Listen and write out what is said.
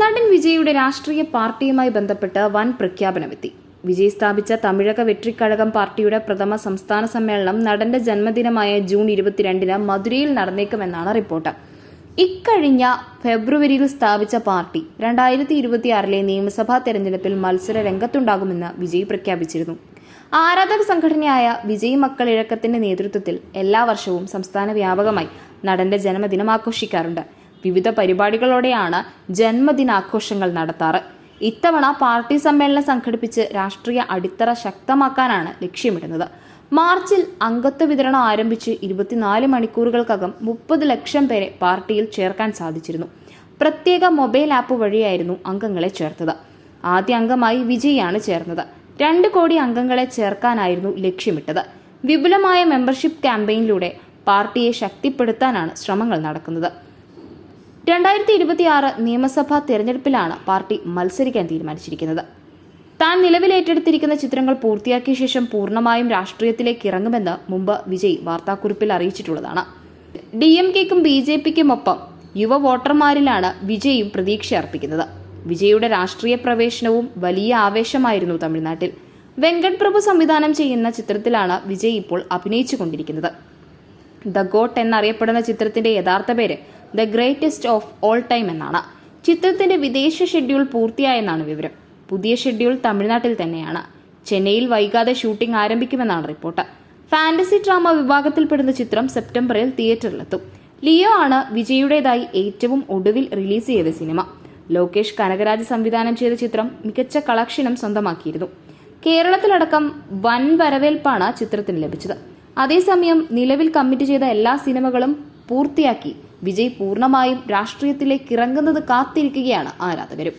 നടൻ വിജയുടെ രാഷ്ട്രീയ പാർട്ടിയുമായി ബന്ധപ്പെട്ട് വൻ പ്രഖ്യാപനമെത്തി. വിജയ് സ്ഥാപിച്ച തമിഴക വെട്രിക്കഴകം പാർട്ടിയുടെ പ്രഥമ സംസ്ഥാന സമ്മേളനം നടന്റെ ജന്മദിനമായ ജൂൺ ഇരുപത്തിരണ്ടിന് മധുരയിൽ നടന്നേക്കുമെന്നാണ് റിപ്പോർട്ട്. ഇക്കഴിഞ്ഞ ഫെബ്രുവരിയിൽ സ്ഥാപിച്ച പാർട്ടി രണ്ടായിരത്തി ഇരുപത്തിയാറിലെ നിയമസഭാ തെരഞ്ഞെടുപ്പിൽ മത്സര രംഗത്തുണ്ടാകുമെന്ന് വിജയ് പ്രഖ്യാപിച്ചിരുന്നു. ആരാധക സംഘടനയായ വിജയ് മക്കൾ ഇഴക്കത്തിന്റെ നേതൃത്വത്തിൽ എല്ലാ വർഷവും സംസ്ഥാന വ്യാപകമായി നടന്റെ ജന്മദിനം ആഘോഷിക്കാറുണ്ട്. വിവിധ പരിപാടികളോടെയാണ് ജന്മദിനാഘോഷങ്ങൾ നടത്താറ്. ഇത്തവണ പാർട്ടി സമ്മേളനം സംഘടിപ്പിച്ച് രാഷ്ട്രീയ അടിത്തറ ശക്തമാക്കാനാണ് ലക്ഷ്യമിടുന്നത്. മാർച്ചിൽ അംഗത്വ വിതരണം ആരംഭിച്ച് ഇരുപത്തിനാല് മണിക്കൂറുകൾക്കകം മുപ്പത് ലക്ഷം പേരെ പാർട്ടിയിൽ ചേർക്കാൻ സാധിച്ചിരുന്നു. പ്രത്യേക മൊബൈൽ ആപ്പ് വഴിയായിരുന്നു അംഗങ്ങളെ ചേർത്തത്. ആദ്യ അംഗമായി വിജയാണ് ചേർന്നത്. രണ്ട് കോടി അംഗങ്ങളെ ചേർക്കാനായിരുന്നു ലക്ഷ്യമിട്ടത്. വിപുലമായ മെമ്പർഷിപ്പ് ക്യാമ്പയിനിലൂടെ പാർട്ടിയെ ശക്തിപ്പെടുത്താനാണ് ശ്രമങ്ങൾ നടക്കുന്നത്. രണ്ടായിരത്തി ഇരുപത്തിയാറ് നിയമസഭാ തെരഞ്ഞെടുപ്പിലാണ് പാർട്ടി മത്സരിക്കാൻ തീരുമാനിച്ചിരിക്കുന്നത്. താൻ നിലവിലേറ്റെടുത്തിരിക്കുന്ന ചിത്രങ്ങൾ പൂർത്തിയാക്കിയ ശേഷം പൂർണമായും രാഷ്ട്രീയത്തിലേക്ക് ഇറങ്ങുമെന്ന് മുമ്പ് വിജയ് വാർത്താക്കുറിപ്പിൽ അറിയിച്ചിട്ടുള്ളതാണ്. ഡി എം കെക്കും ബി ജെ പിക്കുമൊപ്പം യുവ വോട്ടർമാരിലാണ് വിജയും പ്രതീക്ഷ അർപ്പിക്കുന്നത്. വിജയുടെ രാഷ്ട്രീയ പ്രവേശനവും വലിയ ആവേശമായിരുന്നു തമിഴ്നാട്ടിൽ. വെങ്കട് പ്രഭു സംവിധാനം ചെയ്യുന്ന ചിത്രത്തിലാണ് വിജയ് ഇപ്പോൾ അഭിനയിച്ചുകൊണ്ടിരിക്കുന്നത്. ദ ഗോട്ട് എന്നറിയപ്പെടുന്ന ചിത്രത്തിന്റെ യഥാർത്ഥ പേര് the greatest of all time എന്നാണ്. ചിത്രത്തിന്റെ വിദേശ ഷെഡ്യൂൾ പൂർത്തിയായെന്നാണ് വിവരം. പുതിയ ഷെഡ്യൂൾ തമിഴ്നാട്ടിൽ തന്നെയാണ്. ചെന്നൈയിൽ വൈകാതെ ഷൂട്ടിംഗ് ആരംഭിക്കുമെന്നാണ് റിപ്പോർട്ട്. ഫാന്റസി ഡ്രാമ വിഭാഗത്തിൽപ്പെടുന്ന ചിത്രം സെപ്റ്റംബറിൽ തിയേറ്ററിലെത്തും. ലിയോ ആണ് വിജയുടേതായി ഏറ്റവും ഒടുവിൽ റിലീസ് ചെയ്ത സിനിമ. ലോകേഷ് കനകരാജ് സംവിധാനം ചെയ്ത ചിത്രം മികച്ച കളക്ഷനും സ്വന്തമാക്കിയിരുന്നു. കേരളത്തിലടക്കം വൻ വരവേൽപ്പാണ് ചിത്രത്തിന് ലഭിച്ചത്. അതേസമയം നിലവിൽ കമ്മിറ്റ് ചെയ്ത എല്ലാ സിനിമകളും പൂർത്തിയാക്കി. വിജയ് പൂർണമായും രാഷ്ട്രീയത്തിലേക്ക് ഇറങ്ങുന്നത് കാത്തിരിക്കുകയാണ് ആരാധകരും.